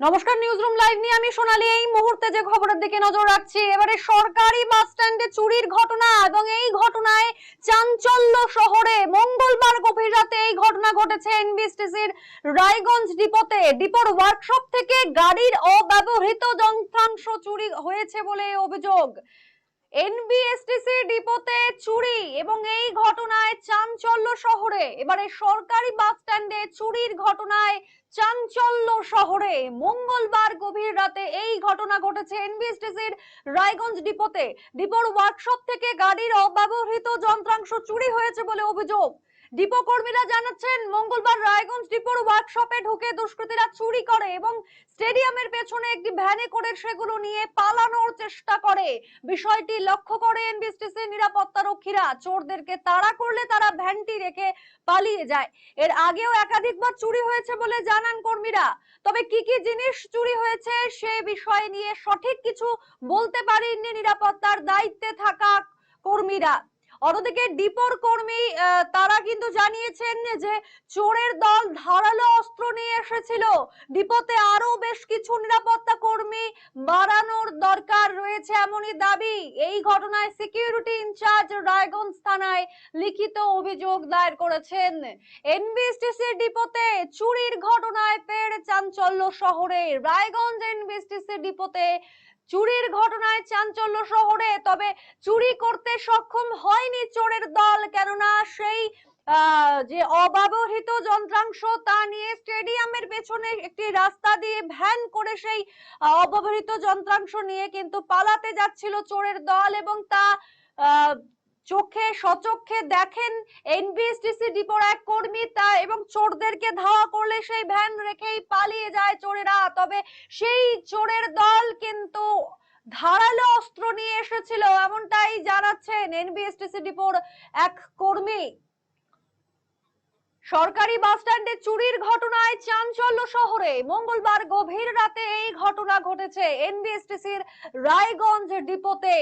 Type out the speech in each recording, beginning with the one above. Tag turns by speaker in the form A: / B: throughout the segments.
A: প্রথম লাইভ নিয়ে আমি সোনালি। এই মুহূর্তে যে খবরের দিকে নজর রাখছি, এবারে সরকারি বাস স্ট্যান্ডে চুরির ঘটনা এবং এই ঘটনায় চাঞ্চল্য শহরে মঙ্গলবার গভীর রাতে এই ঘটনা ঘটেছে এনবিএসটিসির রায়গঞ্জ ডিপোতে। ডিপোর ওয়ার্কশপ থেকে গাড়ির অব্যবহৃত যন্ত্রাংশ চুরি হয়েছে বলে অভিযোগ। এনবিএসটিসি ডিপোতে চুরি এবং এই ঘটনায় চাঞ্চল্য শহরে। এবারে সরকারি বাস স্ট্যান্ডে চুরির ঘটনায় চাঞ্চল্য শহরে মঙ্গলবার গভীর রাতে এই ঘটনা ঘটেছে। এনবিএসটিসির রায়গঞ্জ ডিপোতে। ডিপোর ওয়ার্কশপ থেকে গাড়ির অব্যবহৃত যন্ত্রাংশ চুরি হয়েছে বলে অভিযোগ। ডিপো কর্মীরা জানাচ্ছেন, মঙ্গলবার রায়গঞ্জ ডিপোর ওয়ার্কশপে ঢুকে দুষ্কৃতীরা চুরি করে এবং স্টেডিয়ামের পেছনে একটি ভ্যানে করে সেগুলো নিয়ে পালানোর চেষ্টা করে। বিষয়টি লক্ষ্য করে এনবিএসটিসি নিরাপত্তা রক্ষীরা চোরদেরকে তাড়া করলে তারা ভ্যানটি রেখে পালিয়ে যায়। এর আগেও একাধিকবার চুরি হয়েছে বলে জানান কর্মীরা। তবে কি কি জিনিস চুরি হয়েছে সে বিষয় নিয়ে সঠিক কিছু বলতে পারেননি নিরাপত্তার দায়িত্বে থাকা কর্মীরা। অন্যদিকে ডিপোর কর্মী তারা কিন্তু জানিয়েছেন যে চোরের দল ধারালো অস্ত্র নিয়ে এসেছিল। ডিপোতে আরও বেশ কিছু নিরাপত্তা কর্মী বাড়ানোর দরকার রয়েছে এমনই দাবি। এই ঘটনায় সিকিউরিটি ইনচার্জ রায়গঞ্জ থানায় লিখিত অভিযোগ দায়ের করেছেন। এনবিএসটিসি ডিপোতে চুরির ঘটনায় ফের চাঞ্চল্য শহরে। রায়গঞ্জ এনবিএসটিসি ডিপোতে চুরির ঘটনায় চাঞ্চল্য শহরে, তবে চুরি করতে সক্ষম হয়নি চোরের দল, কেননা সেই যে অব্যবহৃত যন্ত্রাংশ তা নিয়ে স্টেডিয়ামের পেছনে একটি রাস্তা দিয়ে ভ্যান করে সেই অব্যবহৃত যন্ত্রাংশ নিয়ে কিন্তু পালাতে যাচ্ছিল চোরের দল এবং তা চোখে সচক্ষে দেখেন এনবিএসটিসি ডিপোর এক কর্মী তা এবং চোরদেরকে ধাওয়া করলে সেই ভ্যান রেখেই পালিয়ে যায় চোরেরা। তবে সেই চোরের দল কিন্তু ধারালো অস্ত্র নিয়ে এসেছিল, এমনটাই জানাচ্ছেন এনবিএসটিসি ডিপোর এক কর্মী। সরকারি বাস স্ট্যান্ডে চুরির ঘটনায় চাঞ্চল্য শহরে। মঙ্গলবার গভীর রাতে এই ঘটনা ঘটেছে এনবিএসটিসির রায়গঞ্জ ডিপোতে।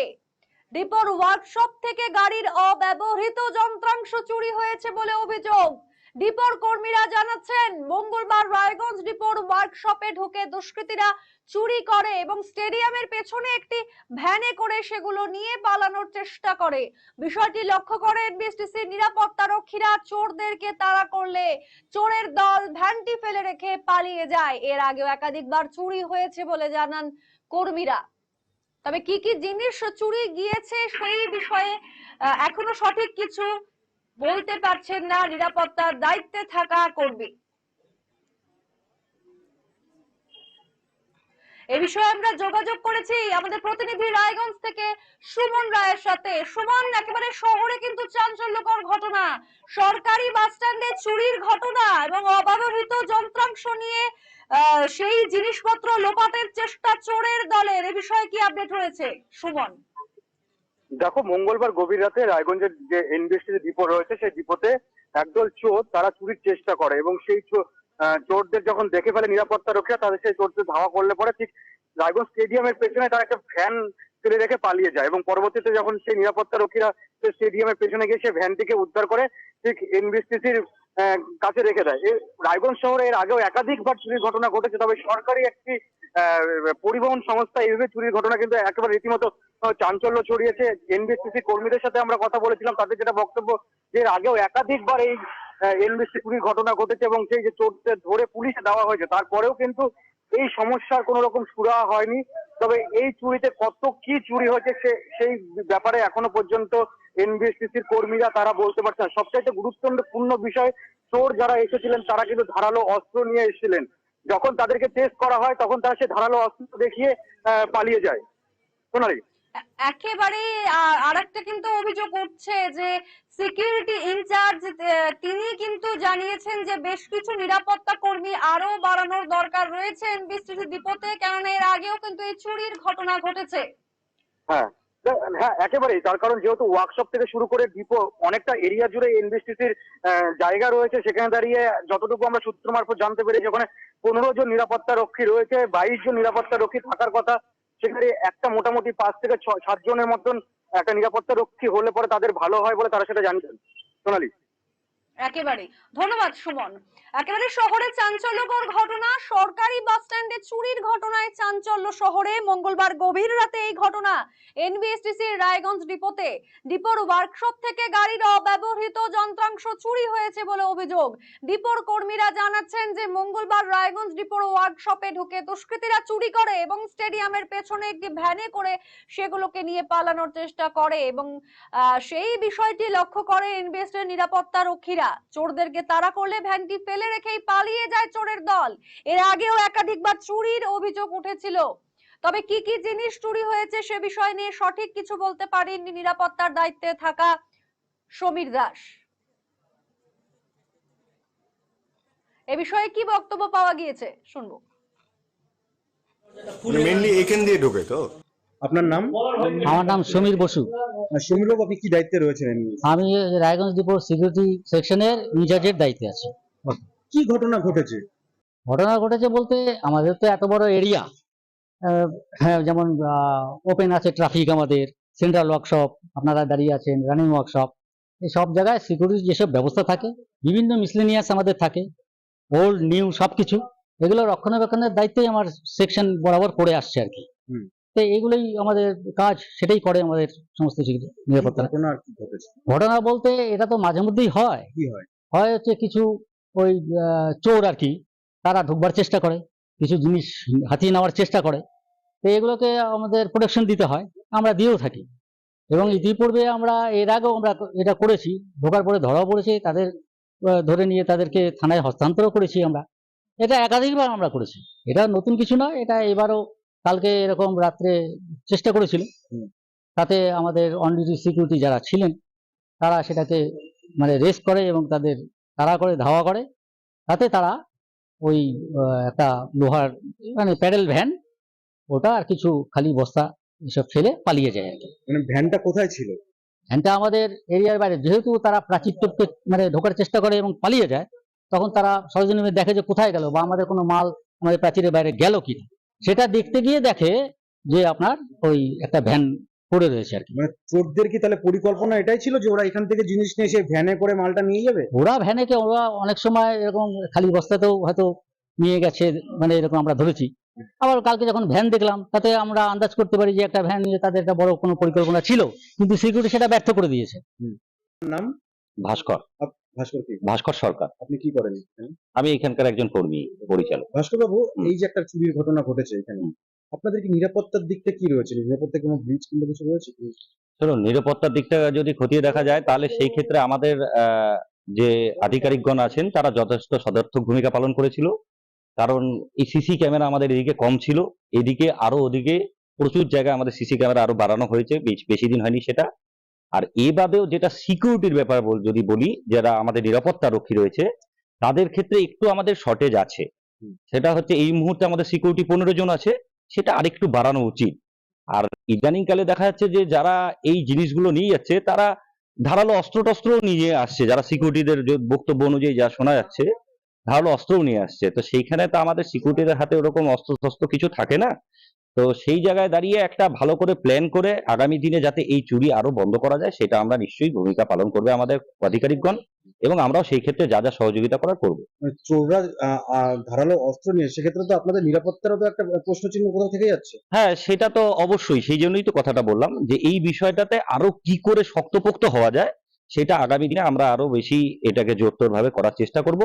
A: ডিপোর ওয়ার্কশপ থেকে গাড়ির অব্যবহৃত যন্ত্রাংশ চুরি হয়েছে বলে অভিযোগ। ডিপোর কর্মীরা জানাচ্ছেন, মঙ্গলবার রায়গঞ্জ ডিপোর ওয়ার্কশপে ঢুকে দুষ্কৃতীরা চুরি করে এবং স্টেডিয়ামের পেছনে একটি ভ্যানে করে সেগুলো নিয়ে পালানোর চেষ্টা করে। বিষয়টি লক্ষ্য করে এনবিএসটিসি নিরাপত্তা রক্ষীরা চোরদেরকে তাড়া করলে চোরের দল ভ্যানটি ফেলে রেখে পালিয়ে যায়। এর আগেও একাধিকবার চুরি হয়েছে বলে জানান কর্মীরা। তবে কি কি জিনিস চুরি গিয়েছে সেই বিষয়ে এখনও সঠিক কিছু বলতে পারছেন না নিরাপত্তার দায়িত্বে থাকা কর্মী। এ বিষয়ে আমরা যোগাযোগ করেছি আমাদের প্রতিনিধি রায়গঞ্জ থেকে সুমন রায়ের সাথে। সুমন, একেবারে শহরে কিন্তু চাঞ্চল্যকর ঘটনা। সরকারি বাস স্ট্যান্ডে চুরির ঘটনা এবং অব্যবহৃত যন্ত্রাংশ নিয়ে সেই জিনিসপত্র লোপাটের চেষ্টা চোরের দলের। এ বিষয়ে কি আপডেট রয়েছে? সুমন।
B: দেখো, মঙ্গলবার গভীর রাতে রায়গঞ্জের যে এনবিএসটি যে ডিপো রয়েছে, সেই ডিপোতে একদল চোর তারা চুরির চেষ্টা করে এবং সেই চোরদের যখন দেখে ফেলে নিরাপত্তা রক্ষীরা, তাদের সেই চোরদের ধাওয়া করলে পরে ঠিক রায়গঞ্জ স্টেডিয়ামের পেছনে তারা একটা ভ্যান ফেলে রেখে পালিয়ে যায় এবং পরবর্তীতে যখন সেই নিরাপত্তা রক্ষীরা স্টেডিয়ামের পেছনে গিয়ে সেই ভ্যানটিকে উদ্ধার করে, ঠিক এনবিএসটিসির কাছে রেখে দেয়। রায়গঞ্জ শহরে এর আগেও একাধিকবার চুরির ঘটনা ঘটেছে, তবে সরকারি একটি পরিবহন সংস্থা এইভাবে চুরির ঘটনা কিন্তু একেবারে রীতিমতো চাঞ্চল্য ছড়িয়েছে। এনবিএসটিসি কর্মীদের সাথে আমরা কথা বলেছিলাম, তাদের যেটা বক্তব্য যে এর আগেও একাধিকবার এই এনবিএসটি চুরির ঘটনা ঘটেছে এবং সেই যে চোরদের ধরে পুলিশে দেওয়া হয়েছে, তারপরেও কিন্তু এই সমস্যার কোনো রকম সুরাহা হয়নি। তবে এই চুরিতে কত কি চুরি হয়েছে সে, সেই ব্যাপারে এখনও পর্যন্ত এনবিএসটিসির কর্মীরা তারা বলতে পারছেন না। সবচাইতে গুরুত্বপূর্ণ বিষয় চোর যারা এসেছিলেন তারা কিন্তু ধারালো অস্ত্র নিয়ে এসেছিলেন। যখন তাদেরকে টেস্ট করা হয় তখন তারা সে ধারালো অস্ত্র দেখিয়ে পালিয়ে যায়। সোনালি?
A: একেবারে আর একটা কিন্তু অভিযোগ উঠছে যে সিকিউরিটি ইনচার্জ তিনি কিন্তু জানিয়েছেন যে বেশ কিছু নিরাপত্তা কর্মী আরও বাড়ানোর দরকার রয়েছে এনবিসিসি ডিপোতে কেননা এর আগেও কিন্তু এই চুরির ঘটনা ঘটেছে।
B: হ্যাঁ। হ্যাঁ একেবারেই। তার কারণ যেহেতু ওয়ার্কশপ থেকে শুরু করে ডিপো অনেকটা এরিয়া জুড়ে এনবিসিসির জায়গা রয়েছে, সেখানে দাঁড়িয়ে যতটুকু আমরা সূত্র মারফত জানতে পেরেছি, ওখানে পনেরো জন নিরাপত্তা রক্ষী রয়েছে, বাইশ জন নিরাপত্তা রক্ষী থাকার কথা। সেখানে একটা মোটামুটি পাঁচ থেকে সাত জনের মতন একটা নিরাপত্তা রক্ষী হলে পরে তাদের ভালো হয় বলে তারা সেটা জানতেন সোনালি?
A: একেবারে ধন্যবাদ, সুমন। একেবারে শহরে চাঞ্চল্যকর ঘটনা, সরকারি বাস স্ট্যান্ডে চুরির ঘটনায় চাঞ্চল্য শহরে। মঙ্গলবার গভীর রাতে এই ঘটনা। এনবিএসটিসির রায়গঞ্জ ডিপোতে। ডিপোর ওয়ার্কশপ থেকে গাড়ির অব্যবহৃত যন্ত্রাংশ চুরি হয়েছে বলে অভিযোগ। ডিপোর কর্মীরা জানাচ্ছেন যে মঙ্গলবার রায়গঞ্জ ডিপোর ওয়ার্কশপে ঢুকে দুষ্কৃতীরা চুরি করে এবং স্টেডিয়ামের পেছনে একটি ভ্যানে করে সেগুলোকে নিয়ে পালানোর চেষ্টা করে এবং সেই বিষয়টি লক্ষ্য করে এনবিএসটির নিরাপত্তা রক্ষীরা চোরদেরকে তাড়া করলে ভ্যানটি ফেলে রেখেই পালিয়ে যায় চোরের দল। এর আগেও একাধিকবার চুরির অভিযোগ উঠেছিল। তবে কি কি জিনিস চুরি হয়েছে সে বিষয় নিয়ে সঠিক কিছু বলতে পারেননি নিরাপত্তার দায়িত্বে থাকা সমীর দাস। এ বিষয়ে কি বক্তব্য পাওয়া গিয়েছে? শুনব।
C: মেনলি এখান দিয়ে ঢোকে তো?
D: আপনার নাম?
E: আমার নাম সমীর বসু।
D: সমীর বাবু আপনি কি দায়িত্বে রয়েছেন?
E: আমি রায়গঞ্জ ডিপোর সিকিউরিটি সেকশনের ইনচার্জের দায়িত্বে আছি।
D: কি ঘটনা ঘটেছে?
E: ঘটনা ঘটেছে বলতে আমাদের তো এত বড় এরিয়া। হ্যাঁ যেমন ওপেন আছে ট্রাফিক আমাদের সেন্ট্রাল ওয়ার্কশপ আপনারা দাঁড়িয়ে আছেন রানিং ওয়ার্কশপ এই সব জায়গায় সিকিউরিটি যেসব ব্যবস্থা থাকে বিভিন্ন মিসলেনিয়াস আমাদের থাকে ওল্ড নিউ সব কিছু এগুলো রক্ষণাবেক্ষণের দায়িত্বই আমার সেকশন বরাবর করে আসছে আর কি।
D: হুম।
E: তো এইগুলোই আমাদের কাজ সেটাই করে আমাদের সমস্ত নিরাপত্তা।
D: ঘটনা
E: বলতে এটা তো মাঝে মধ্যেই হয়।
D: হয়?
E: হয় হচ্ছে কিছু ওই চোর আর কি তারা ঢুকবার চেষ্টা করে কিছু জিনিস হাতিয়ে নেওয়ার চেষ্টা করে। তো এগুলোকে আমাদের প্রোটেকশন দিতে হয় আমরা দিয়েও থাকি। এবং ইতিপূর্বে আমরা এর আগেও আমরা এটা করেছি ঢোকার পরে ধরাও পড়েছে তাদের ধরে নিয়ে তাদেরকে থানায় হস্তান্তরও করেছি আমরা। এটা একাধিকবার আমরা করেছি। এটা নতুন কিছু নয় এটা এবারও কালকে এরকম রাত্রে চেষ্টা করেছিল। তাতে আমাদের অন ডিউটি সিকিউরিটি যারা ছিলেন তারা সেটাকে মানে রেস্ট করে এবং তাদের তাড়া করে ধাওয়া করে। তাতে তারা ওই একটা লোহার মানে প্যাডেল ভ্যান ওটা আর কিছু খালি বস্তা এসব ফেলে পালিয়ে যায় আর কি।
D: মানে ভ্যানটা কোথায় ছিল?
E: ভ্যানটা আমাদের এরিয়ার বাইরে যেহেতু তারা প্রাচীর টপকে মানে ঢোকার চেষ্টা করে এবং পালিয়ে যায় তখন তারা সরজমিনে দেখে যে কোথায় গেল বা আমাদের কোনো মাল আমাদের প্রাচীরের বাইরে গেল কিনা। সেটা দেখতে গিয়ে দেখে যে আপনার ওই একটা ভ্যান পড়ে রয়েছে আর কি।
D: মানে চোরদের কি তাহলে পরিকল্পনা এটাই ছিল যে ওরা এখান থেকে জিনিস নিয়ে এসে ভ্যানে করে মালটা নিয়ে যাবে?
E: ওরা ভ্যানেকে ওরা অনেক সময় এরকম খালি বস্তাতেও হয়তো নিয়ে গেছে মানে এরকম আমরা ধরেছি। আবার কালকে যখন ভ্যান দেখলাম তাতে আমরা আন্দাজ করতে পারি যে একটা ভ্যান নিয়ে তাদের একটা বড় কোনো পরিকল্পনা ছিল কিন্তু সিকিউরিটি সেটা ব্যর্থ করে দিয়েছে।
D: নাম?
F: ভাস্কর।
D: ভাস্কর কি?
F: ভাস্কর সরকার।
D: আপনি কি করেন এখানে?
F: আমি এখানকার একজন কর্মী পরিচালক।
D: ভাস্কর বাবু এই যে একটা চুরির ঘটনা ঘটেছে এখানে আপনাদের কি নিরাপত্তার দিকটা কি রয়েছে? নিরাপত্তা কোনো ব্রিজ কিংবা কিছু রয়েছে? কি?
F: চলুন নিরাপত্তার দিকটা যদি খতিয়ে দেখা যায় তাহলে সেই ক্ষেত্রে আমাদের আহ, যে আধিকারিকগণ আছেন তারা যথেষ্ট সদর্থক ভূমিকা পালন করেছিল। কারণ এই সিসি ক্যামেরা আমাদের এদিকে কম ছিল। এদিকে আরও ওদিকে প্রচুর জায়গায় আমাদের সিসি ক্যামেরা আরও বাড়ানো হয়েছে। বেশ- বেশি দিন হয়নি সেটা। আর এবাদেও যেটা সিকিউরিটির ব্যাপার যদি বলি যারা আমাদের নিরাপত্তা রক্ষী রয়েছে তাদের ক্ষেত্রে একটু আমাদের শর্টেজ আছে। সেটা হচ্ছে এই মুহূর্তে আমাদের সিকিউরিটি পনেরো জন আছে সেটা আরেকটু বাড়ানো উচিত। আর ইদানিং কালে দেখা যাচ্ছে যে যারা এই জিনিসগুলো নিয়ে যাচ্ছে তারা ধারালো অস্ত্র টস্ত্রও নিয়ে আসছে। যারা সিকিউরিটিদের বক্তব্য অনুযায়ী যা শোনা যাচ্ছে ধারালো অস্ত্রও নিয়ে আসছে। তো সেইখানে তো আমাদের সিকিউরিটিদের হাতে ওরকম অস্ত্র টস্ত্র কিছু থাকে না। তো সেই জায়গায় দাঁড়িয়ে একটা ভালো করে প্ল্যান করে আগামী দিনে যাতে এই চুরি আরও বন্ধ করা যায় সেটা আমরা নিশ্চয়ই ভূমিকা পালন করবে আমাদের আধিকারিকগণ এবং আমরাও সেই ক্ষেত্রে যা যা সহযোগিতা করার করব।
D: মানে চোররা ধারালো অস্ত্র নিয়ে সেক্ষেত্রে তো আপনাদের নিরাপত্তারও তো একটা প্রশ্ন চিহ্ন কোথাও থেকে যাচ্ছে।
F: হ্যাঁ সেটা তো অবশ্যই সেই জন্যই তো কথাটা বললাম যে এই বিষয়টাতে আরও কি করে শক্তপোক্ত হওয়া যায় সেটা আগামী দিনে আমরা আরও বেশি এটাকে জোরতোর ভাবে করার চেষ্টা করব।